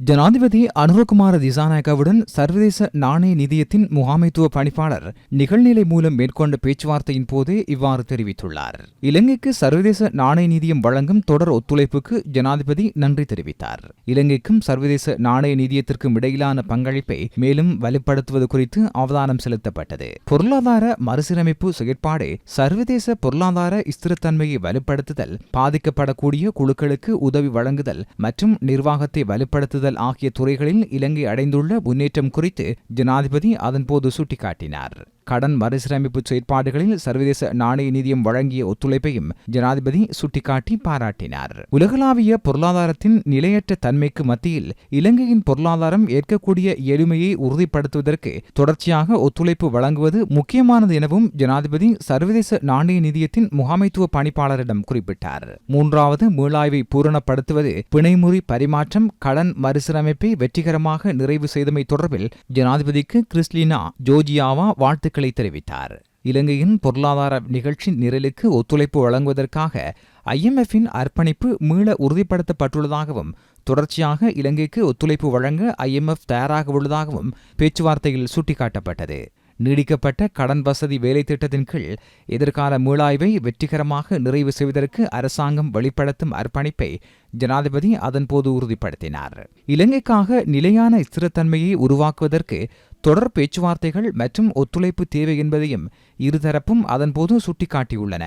ஜனாதிபதி அனுரகுமார திசாநாயகவுடன் சர்வதேச நாணய நிதியத்தின் முகாமைத்துவ பணிப்பாளர் நிகழ்நிலை மூலம் மேற்கொண்ட பேச்சுவார்த்தையின் போதே இவ்வாறு தெரிவித்துள்ளார். இலங்கைக்கு சர்வதேச நாணய நிதியம் வழங்கும் தொடர் ஒத்துழைப்புக்கு ஜனாதிபதி நன்றி தெரிவித்தார். இலங்கைக்கும் சர்வதேச நாணய நிதியத்திற்கும் இடையிலான பங்களிப்பை மேலும் வலுப்படுத்துவது குறித்து அவதானம் செலுத்தப்பட்டது. பொருளாதார மறுசீரமைப்பு செயற்பாடு சர்வதேச பொருளாதார ஸ்திரத்தன்மையை வலுப்படுத்துதல் பாதிக்கப்படக்கூடிய குழுக்களுக்கு உதவி வழங்குதல் மற்றும் நிர்வாகத்தை வலுப்படுத்துதல் ஆகிய துறைகளில் இலங்கை அடைந்துள்ள முன்னேற்றம் குறித்து ஜனாதிபதி அதன்போது சுட்டிக்காட்டினார். கடன் மறுசீரமைப்பு செயற்பாடுகளில் சர்வதேச நாணய நிதியம் வழங்கிய ஒத்துழைப்பையும் ஜனாதிபதி சுட்டிக்காட்டி பாராட்டினார். உலகளாவிய பொருளாதாரத்தின் நிலையற்ற தன்மைக்கு மத்தியில் இலங்கையின் பொருளாதாரம் ஏற்கக்கூடிய எளிமையை உறுதிப்படுத்துவதற்கு தொடர்ச்சியாக ஒத்துழைப்பு வழங்குவது முக்கியமானது எனவும் ஜனாதிபதி சர்வதேச நாணய நிதியத்தின் முகாமைத்துவ பணிப்பாளரிடம் குறிப்பிட்டார். மூன்றாவது மீளாய்வை பூரணப்படுத்துவது பிணைமுறி பரிமாற்றம் கடன் மறுசீரமைப்பை வெற்றிகரமாக நிறைவு செய்தமை தொடர்பில் ஜனாதிபதிக்கு கிறிஸ்லினா ஜோர்ஜியாவா வாழ்த்துக்கள் தெரிவித்தார். இலங்கையின் பொருளாதார நிகழ்ச்சி நிரலுக்கு ஒத்துழைப்பு வழங்குவதற்காக ஐஎம்எஃப்பின் அர்ப்பணிப்பு மீள உறுதிப்படுத்தப்பட்டுள்ளதாகவும் தொடர்ச்சியாக இலங்கைக்கு ஒத்துழைப்பு வழங்க ஐஎம்எஃப் தயாராக உள்ளதாகவும் பேச்சுவார்த்தையில் சுட்டிக்காட்டப்பட்டது. நீடிக்கப்பட்ட கடன் வசதி வேலை திட்டத்தின் கீழ் எதிர்கால மீளாய்வை வெற்றிகரமாக நிறைவு செய்வதற்கு அரசாங்கம் வெளிப்படுத்தும் அர்ப்பணிப்பை ஜனாதிபதி அதன்போது உறுதிப்படுத்தினார். இலங்கைக்காக நிலையான ஸ்திரத்தன்மையை உருவாக்குவதற்கு தொடர் பேச்சுவார்த்தைகள் மற்றும் ஒத்துழைப்பு தேவை என்பதையும் இருதரப்பும் அதன்போது சுட்டிக்காட்டியுள்ளன.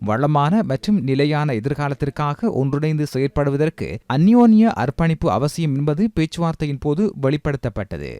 வளமான மற்றும் நிலையான எதிர்காலத்திற்காக ஒன்றிணைந்து செயற்படுவதற்கு அந்யோன்ய அர்ப்பணிப்பு அவசியம் என்பது பேச்சுவார்த்தையின் போது வெளிப்படுத்தப்பட்டது.